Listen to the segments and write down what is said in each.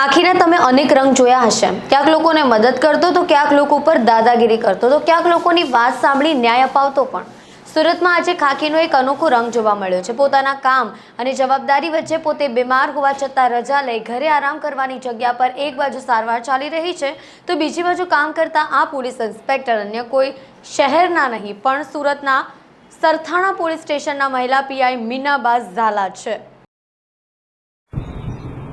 ખાખીના તમે અનેક રંગ જોયા હશે. ક્યાંક લોકોને મદદ કરતો તો ક્યાંક લોકો પર દાદાગીરી કરતો તો ક્યાંક લોકોની વાત સાંભળી ન્યાય અપાવતો પણ. સુરતમાં આજે ખાખીનો એક અનોખો રંગ જોવા મળ્યો છે. પોતાના કામ અને જવાબદારી વચ્ચે પોતે બીમાર હોવા છતાં રજા લઈ ઘરે આરામ કરવાની જગ્યા પર એક બાજુ સારવાર ચાલી રહી છે તો બીજી બાજુ કામ કરતા આ પોલીસ ઇન્સ્પેક્ટર અન્ય કોઈ શહેરના નહીં પણ સુરતના સરથાણા પોલીસ સ્ટેશનના મહિલા પીઆઈ મીનાબાઝ ઝાલા છે.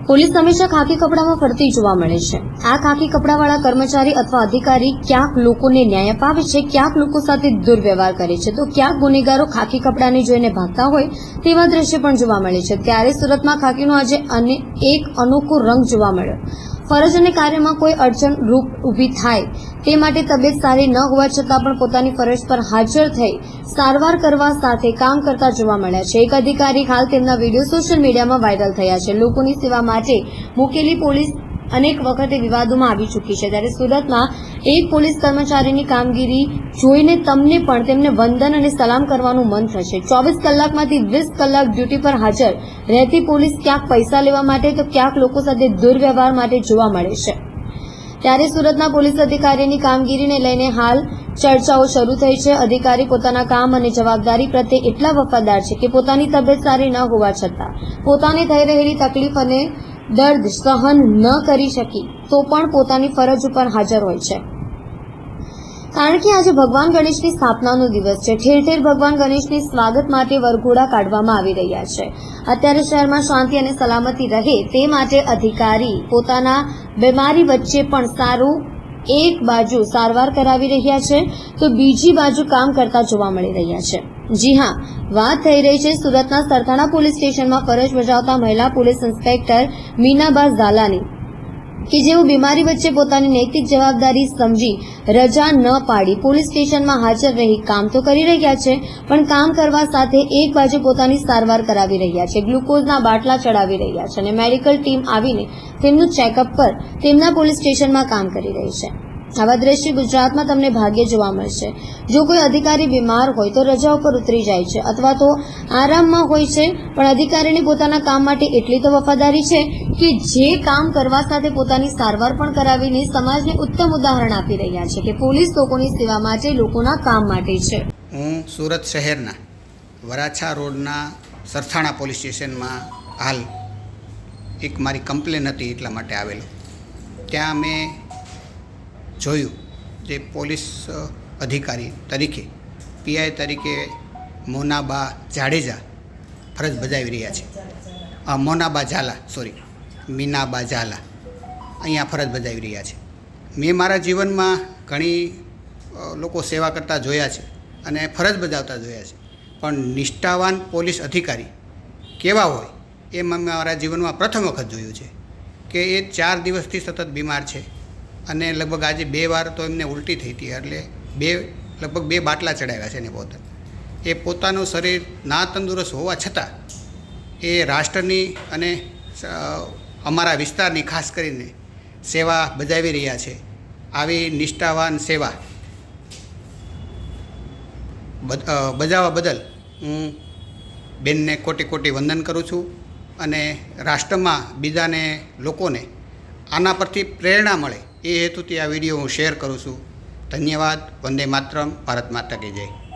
પોલીસ હંમેશા ખાકી કપડામાં ફરતી જોવા મળે છે. આ ખાકી કપડાવાળા કર્મચારી અથવા અધિકારી ક્યાંક લોકોને ન્યાય અપાવે છે, ક્યાંક લોકો સાથે દુર્વ્યવહાર કરે છે. તો ક્યાંક ગુનેગારો ખાકી કપડાને જોઈને ભાગતા હોય તેવા દ્રશ્ય પણ જોવા મળે છે. ત્યારે સુરતમાં ખાકીનો આજે અને, એક અનોખો રંગ જોવા મળ્યો. ફરજ અને કાર્યમાં કોઈ અડચણ રૂપ ઊભી થાય તે માટે તબિયત સારી ન હોવા છતાં પણ પોતાની ફરજ પર હાજર થઈ સારવાર કરવા સાથે કામ કરતા જોવા મળ્યા છે. એક અધિકારી હાલ તેમના વીડિયો સોશિયલ મીડિયામાં વાયરલ થયા છે. લોકોની સેવા માટે મૂકેલી પોલીસ અનેક વખતે વિવાદોમાં આવી ચૂકી છે. ત્યારે સુરતમાં એક પોલીસ કર્મચારીની કામગીરી જોઈને તમને પણ તેમને વંદન અને સલામ કરવાનું મન થશે. ચોવીસ કલાકમાંથી વીસ કલાક ડ્યુટી પર હાજર રહેતી પોલીસ ક્યાંક પૈસા લેવા માટે તો ક્યાંક લોકો સાથે દુર્વ્યવહાર માટે જોવા મળે છે. ત્યારે સુરતના પોલીસ અધિકારીની કામગીરીને લઈને હાલ ચર્ચાઓ શરૂ થઈ છે. અધિકારી પોતાના કામ અને જવાબદારી પ્રત્યે એટલા વફાદાર છે કે પોતાની તબિયત સારી ન હોવા છતાં પોતાને થઈ રહેલી તકલીફ અને દર્દ સહન ન કરી શકી, તો પણ પોતાની ફરજ ઉપર હાજર હોય છે. કારણ કે આજે ભગવાન ગણેશની સ્થાપનાનો દિવસ છે. ઠેર ઠેર ભગવાન ગણેશની સ્વાગત માટે વરઘોડા કાઢવામાં આવી રહ્યા છે. અત્યારે શહેરમાં શાંતિ અને સલામતી રહે તે માટે અધિકારી પોતાના બીમારી વચ્ચે પણ સારું એક બાજુ સારવાર કરાવી રહ્યા છે, તો બીજી બાજુ કામ કરતા જોવા મળી રહ્યા છે. જી હા. વાત થઈ રહી છે સુરતના સરથાણા પોલીસ સ્ટેશનમાં ફરજ બજાવતા મહિલા પોલીસ ઇન્સ્પેક્ટર મીનાબા ઝાલાની કે જેઓ બીમારી વચ્ચે પોતાની નૈતિક જવાબદારી સમજી રજા ન પાડી પોલીસ સ્ટેશનમાં હાજર રહી કામ તો કરી રહ્યા છે, પણ કામ કરવા સાથે એક બાજુ પોતાની સારવાર કરાવી રહ્યા છે, ગ્લુકોઝના બાટલા ચડાવી રહ્યા છે અને મેડિકલ ટીમ આવીને તેમનું ચેકઅપ પર તેમના પોલીસ સ્ટેશનમાં કામ કરી રહી છે. આવા દ્રશ્ય ગુજરાતમાં તમને ભાગ્ય જોવા મળશે. જો કોઈ અધિકારી બીમાર હોય તો રજા ઉપર ઉતરી જાય છે અથવા તો આરામમાં હોય છે, પણ અધિકારીને પોતાના કામ માટે એટલી તો વફાદારી છે કે જે કામ કરવા સાથે પોતાની સારવાર પણ કરાવીને સમાજને ઉત્તમ ઉદાહરણ આપી રહ્યા છે કે પોલીસ લોકોની સેવા માટે લોકોના કામ માટે છે. હું સુરત શહેરના વરાછા રોડના સરથાણા પોલીસ સ્ટેશનમાં હાલ એક મારી કમ્પ્લેન હતી એટલા માટે આવેલો. ત્યાં મેં જોયું જે પોલીસ અધિકારી તરીકે પીઆઈ તરીકે મોનાબા જાડેજા ફરજ બજાવી રહ્યા છે. મોનાબા ઝાલા સોરી મીનાબા ઝાલા અહીંયા ફરજ બજાવી રહ્યા છે. મેં મારા જીવનમાં ઘણી લોકો સેવા કરતા જોયા છે અને ફરજ બજાવતા જોયા છે. પણ નિષ્ઠાવાન પોલીસ અધિકારી કેવા હોય એ મેં મારા જીવનમાં પ્રથમ વખત જોયું છે કે એ ચાર દિવસથી સતત બીમાર છે. અને લગભગ આજે બે વાર તો એમને ઉલટી થઈ હતી, એટલે બે, લગભગ બે બાટલા ચડાવ્યા છે એને પોતે. એ પોતાનું શરીર ના તંદુરસ્ત હોવા છતાં એ રાષ્ટ્રની અને અમારા વિસ્તારની ખાસ કરીને સેવા બજાવી રહ્યા છે. આવી નિષ્ઠાવાન સેવા. બજાવવા બદલ હું બેનને કોટી કોટી વંદન કરું છું અને રાષ્ટ્રમાં બીજાને લોકોને આના પરથી પ્રેરણા મળે. એ હેતુથી આ વીડિયો હું શેર કરું છું. ધન્યવાદ. વંદે માતરમ. ભારત માતા કે જય.